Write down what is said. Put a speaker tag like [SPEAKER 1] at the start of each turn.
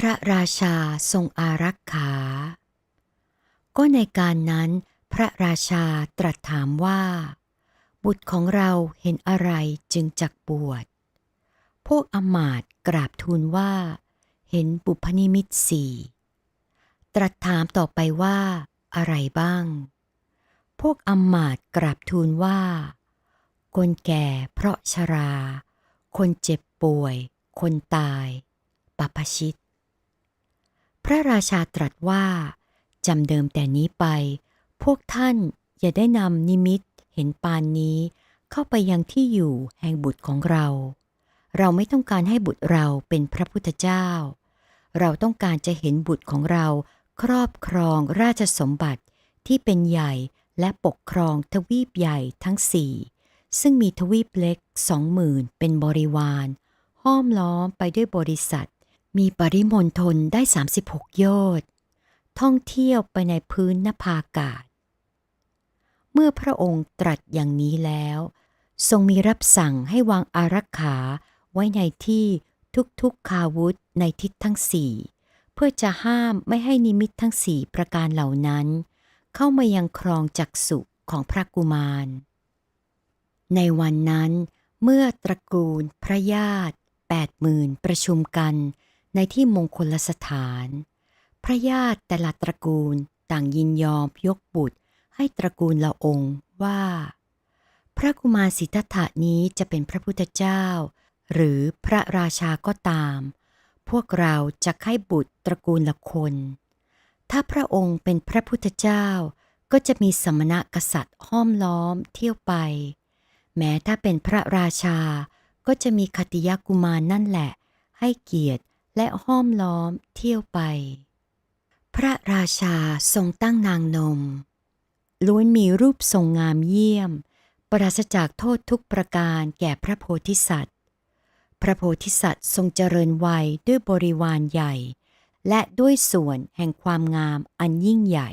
[SPEAKER 1] พระราชาทรงอารักขา ก็ในการนั้น พระราชาตรัสถามว่า บุตรของเราเห็นอะไรจึงจักบวช พวกอมาตกราบทูลว่า เห็นบุพนิมิตสี่ตรัสถามต่อไปว่า อะไรบ้าง พวกอมาตกราบทูลว่า คนแก่เพราะชรา คนเจ็บป่วย คนตาย ปัปชิต พระราชาตรัสว่าจำเดิมแต่นี้ไป พวกท่านอย่าได้นำนิมิตเห็นปานนี้เข้าไปยังที่อยู่แห่งบุตรของเรา เราไม่ต้องการให้บุตรเราเป็นพระพุทธเจ้า เราต้องการจะเห็นบุตรของเราครอบครองราชสมบัติที่เป็นใหญ่และปกครองทวีปใหญ่ทั้งสี่ซึ่งมีทวีปเล็กสองหมื่นเป็นบริวาร ห้อมล้อมไปด้วยบริษัท มีปริมณฑลได้ 36 โยชน์ท่องเที่ยวไปในพื้นนภาอากาศ เมื่อพระองค์ตรัสอย่างนี้แล้ว ทรงมีรับสั่งให้วางอารักขาไว้ในที่ทุกๆคาวุธในทิศทั้งสี่เพื่อจะห้ามไม่ให้นิมิตทั้งสี่ประการเหล่านั้น เข้ามายังครองจักสุของพระกุมาร ในวันนั้น เมื่อตระกูลพระญาติแปดหมื่นประชุมกัน ในที่มงคลสถาน พระญาติแต่ละตระกูลต่างยินยอมยกบุตรให้ตระกูลละองค์ว่า พระกุมารสิทธัตถะนี้จะเป็นพระพุทธเจ้า หรือพระราชาก็ตาม พวกเราจะให้บุตรตระกูลละคน ถ้าพระองค์เป็นพระพุทธเจ้าก็จะมีสมณะกษัตริย์ห้อมล้อมเที่ยวไป แม้ถ้าเป็นพระราชาก็จะมีคติยกุมารนนั่นแหละ ให้เกียรติ และห้อมล้อมเที่ยวไป พระราชาทรงตั้งนางนม ล้วนมีรูปทรงงามเยี่ยม ปราศจากโทษทุกประการแก่พระโพธิสัตว์ พระโพธิสัตว์ทรงเจริญวัยด้วยบริวารใหญ่ และด้วยส่วนแห่งความงามอันยิ่งใหญ่